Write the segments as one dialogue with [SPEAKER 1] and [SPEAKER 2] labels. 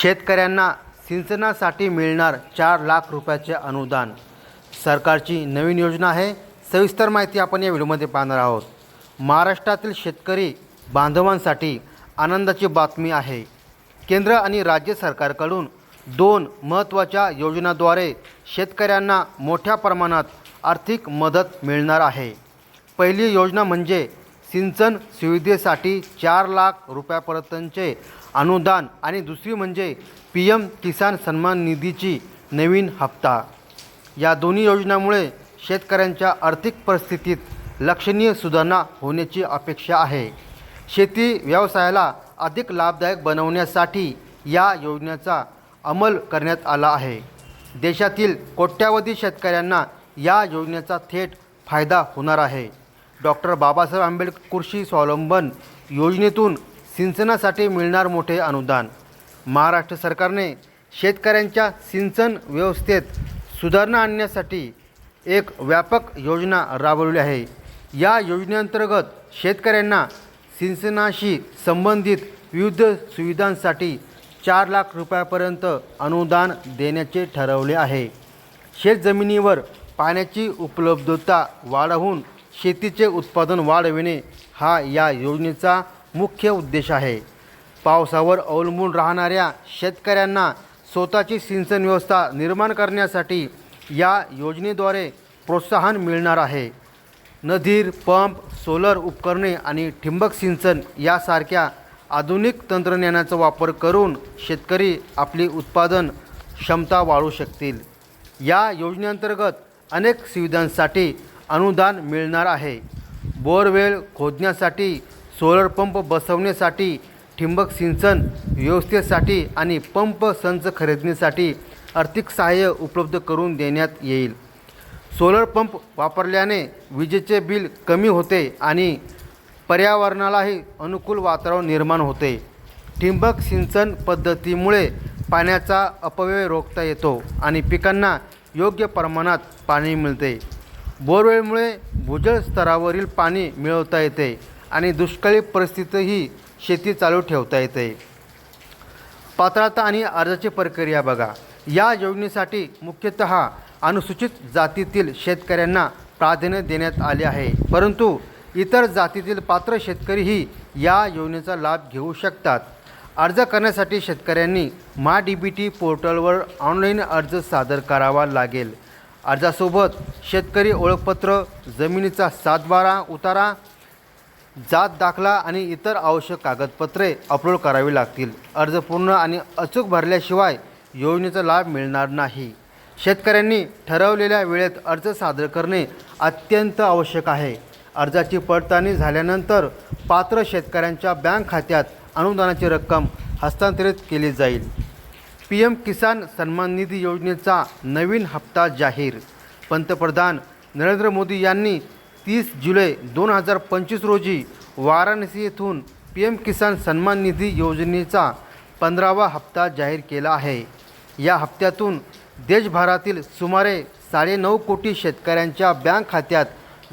[SPEAKER 1] शेतकऱ्यांना सिंचनासाठी मिळणार चार लाख रुपयाचे अनुदान. सरकारची नवीन योजना आहे. सविस्तर माहिती आपण या व्हिडिओमध्ये पाहणार आहोत. महाराष्ट्रातील शेतकरी बांधवांसाठी आनंदाची बातमी आहे. केंद्र आणि राज्य सरकारकडून दोन महत्त्वाच्या योजनाद्वारे शेतकऱ्यांना मोठ्या प्रमाणात आर्थिक मदत मिळणार आहे. पहिली योजना म्हणजे सिंचन सुविधेसाठी चार लाख रुपयापर्यंतचे अनुदान आणि दुसरी म्हणजे पी एम किसान सन्मान निधीची नवीन हप्ता. या दोन्ही योजनामुळे शेतकऱ्यांच्या आर्थिक परिस्थितीत लक्षणीय सुधारणा होण्याची अपेक्षा आहे. शेती व्यवसायाला अधिक लाभदायक बनवण्यासाठी या योजनेचा अंमल करण्यात आला आहे. देशातील कोट्यावधी शेतकऱ्यांना या योजनेचा थेट फायदा होणार आहे. डॉक्टर बाबासाहेब आंबेडकर कृषी स्वावलंबन योजनेतून सिंचनासाठी मिळणार मोठे अनुदान. महाराष्ट्र सरकारने शेतकऱ्यांच्या सिंचन व्यवस्थेत सुधारणा आणण्यासाठी एक व्यापक योजना राबवली आहे. या योजनेअंतर्गत शेतकऱ्यांना सिंचनाशी संबंधित विविध सुविधांसाठी चार लाख रुपयापर्यंत अनुदान देण्याचे ठरवले आहे. शेतजमिनीवर पाण्याची उपलब्धता वाढवून शेतीचे उत्पादन वाढविणे हा या योजनेचा मुख्य उद्देश आहे. पावसावर अवलंबून राहणाऱ्या शेतकऱ्यांना स्वतःची सिंचन व्यवस्था निर्माण करण्यासाठी या योजनेद्वारे प्रोत्साहन मिळणार आहे. नदीर पंप सोलर उपकरणे आणि ठिंबक सिंचन यासारख्या आधुनिक तंत्रज्ञानाचा वापर करून शेतकरी आपली उत्पादन क्षमता वाढवू शकतील. या योजनेअंतर्गत अनेक सुविधांसाठी अनुदान मिळणार आहे. बोरवेल खोदण्यासाठी सोलर पंप बसवण्यासाठी ठिंबक सिंचन व्यवस्थेसाठी आणि पंप संच खरेदीसाठी आर्थिक सहाय्य उपलब्ध करून देण्यात येईल. सोलर पंप वापरल्याने विजेचे बिल कमी होते आणि पर्यावरणालाही अनुकूल वातावरण निर्माण होते. ठिंबक सिंचन पद्धतीमुळे पाण्याचा अपव्यय रोखता येतो आणि पिकांना योग्य प्रमाणात पाणी मिळते. बोरवेलमुळे भूजल स्तरावरील पाणी मिळवता येते. आणि दुष्काळी परिस्थितीतही शेती चालू ठेवता येते. पात्रता आणि अर्जाची प्रक्रिया बघा. या योजनेसाठी मुख्यतः अनुसूचित जातीतील शेतकऱ्यांना प्राधान्य देण्यात आले आहे. परंतु इतर जातीतील पात्र शेतकरीही या योजनेचा लाभ घेऊ शकतात. अर्ज करण्यासाठी शेतकऱ्यांनी मा डी बी टी पोर्टलवर ऑनलाईन अर्ज सादर करावा लागेल. अर्जासोबत शेतकरी ओळखपत्र जमिनीचा सातबारा उतारा जात दाखला आणि इतर आवश्यक कागदपत्रे अपलोड करावी लागतील. अर्ज पूर्ण आणि अचूक भरल्याशिवाय योजनेचा लाभ मिळणार नाही. शेतकऱ्यांनी ठरवलेल्या वेळेत अर्ज सादर करणे अत्यंत आवश्यक आहे. अर्जाची पडताळणी झाल्यानंतर पात्र शेतकऱ्यांच्या बँक खात्यात अनुदानाची रक्कम हस्तांतरित केली जाईल. पी एम किसान सन्मान निधी योजनेचा नवीन हप्ता जाहीर. पंतप्रधान नरेंद्र मोदी यांनी तीस जुलै दोन हजार पंचवीस रोजी वाराणसी येथून पी एम किसान सन्मान निधी योजनेचा पंधरावा हप्ता जाहीर केला आहे. या हप्त्यातून देशभरातील सुमारे साडेनऊ कोटी शेतकऱ्यांच्या बँक खात्यात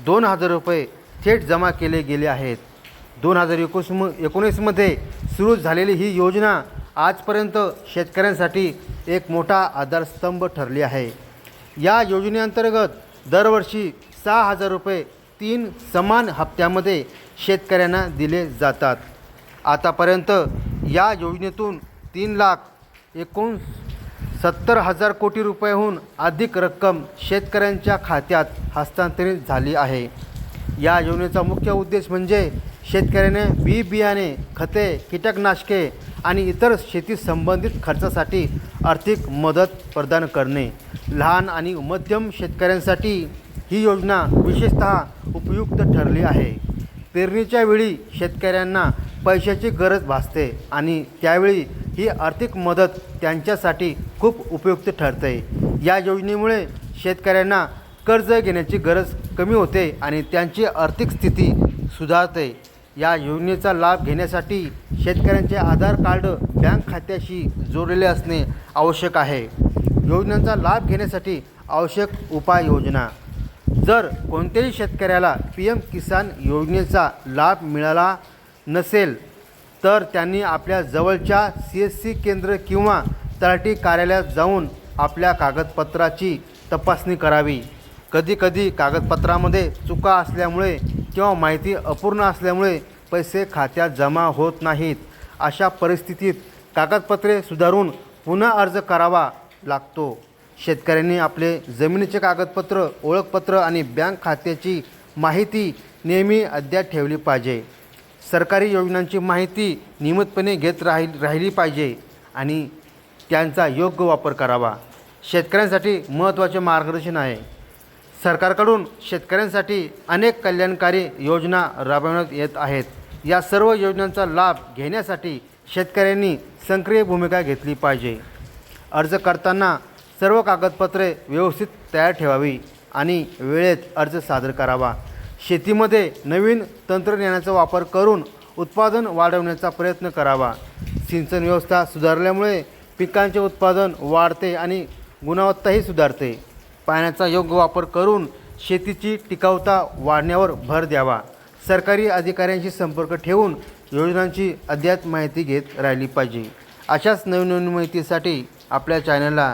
[SPEAKER 1] दोन हजार रुपये थेट जमा केले गेले आहेत. दोन हजार एकोस म एकोणीसमध्ये सुरू झालेली ही योजना आजपर्यंत शेतकऱ्यांसाठी एक मोठा आधारस्तंभ ठरली आहे. या योजनेअंतर्गत दरवर्षी सहा हजार रुपये तीन समान हप्त्यामध्ये शेतकऱ्यांना दिले जातात. आतापर्यंत या योजनेतून तीन लाख एकूण सत्तर हजार कोटी रुपयाहून अधिक रक्कम शेतकऱ्यांच्या खात्यात हस्तांतरित झाली आहे. या योजनेचा मुख्य उद्देश म्हणजे शेतकऱ्याने बी बियाणे खते कीटकनाशके आणि इतर शेती संबंधित खर्चासाठी आर्थिक मदत प्रदान करणे. लहान आणि मध्यम शेतकऱ्यांसाठी ही योजना विशेषतः उपयुक्त ठरली आहे. पेरणीच्या वेळी शेतकऱ्यांना पैशाची गरज भासते आणि त्यावेळी ही आर्थिक मदत त्यांच्यासाठी खूप उपयुक्त ठरते. या योजनेमुळे शेतकऱ्यांना कर्ज घेण्याची गरज कमी होते आणि त्यांची आर्थिक स्थिती सुधारते. या योजनेचा लाभ घेण्यासाठी शेतकऱ्यांचे आधार कार्ड बँक खात्याशी जोडलेले असणे आवश्यक आहे. योजनांचा लाभ घेण्यासाठी आवश्यक उपाययोजना. जर कोणत्याही शेतकऱ्याला पी एम किसान योजनेचा लाभ मिळाला नसेल तर त्यांनी आपल्या जवळच्या सी एस सी केंद्र किंवा तलाठी कार्यालयात जाऊन आपल्या कागदपत्राची तपासणी करावी. कधीकधी कागदपत्रामध्ये चुका असल्यामुळे किंवा माहिती अपूर्ण असल्यामुळे पैसे खात्यात जमा होत नाहीत. अशा परिस्थितीत कागदपत्रे सुधारून पुन्हा अर्ज करावा लागतो. शेतकऱ्यांनी आपले जमिनीचे कागदपत्र ओळखपत्र आणि बँक खात्याची माहिती नेहमी अद्याप ठेवली पाहिजे. सरकारी योजनांची माहिती नियमितपणे घेत राहील राहिली पाहिजे आणि त्यांचा योग्य वापर करावा. शेतकऱ्यांसाठी महत्त्वाचे मार्गदर्शन आहे. सरकारकडून शेतकऱ्यांसाठी अनेक कल्याणकारी योजना राबवण्यात येत आहेत. या सर्व योजनांचा लाभ घेण्यासाठी शेतकऱ्यांनी सक्रिय भूमिका घेतली पाहिजे. अर्ज करताना सर्व कागदपत्रे व्यवस्थित तयार ठेवावी आणि वेळेत अर्ज सादर करावा. शेतीमध्ये नवीन तंत्रज्ञानाचा वापर करून उत्पादन वाढवण्याचा प्रयत्न करावा. सिंचन व्यवस्था सुधारल्यामुळे पिकांचे उत्पादन वाढते आणि गुणवत्ताही सुधारते. पाण्याचा योग्य वापर करून शेतीची टिकावता वाढण्यावर भर द्यावा. सरकारी अधिकाऱ्यांशी संपर्क ठेवून योजनांची अद्याप माहिती घेत राहिली पाहिजे. अशाच नवीन नवीन माहितीसाठी आपल्या चॅनलला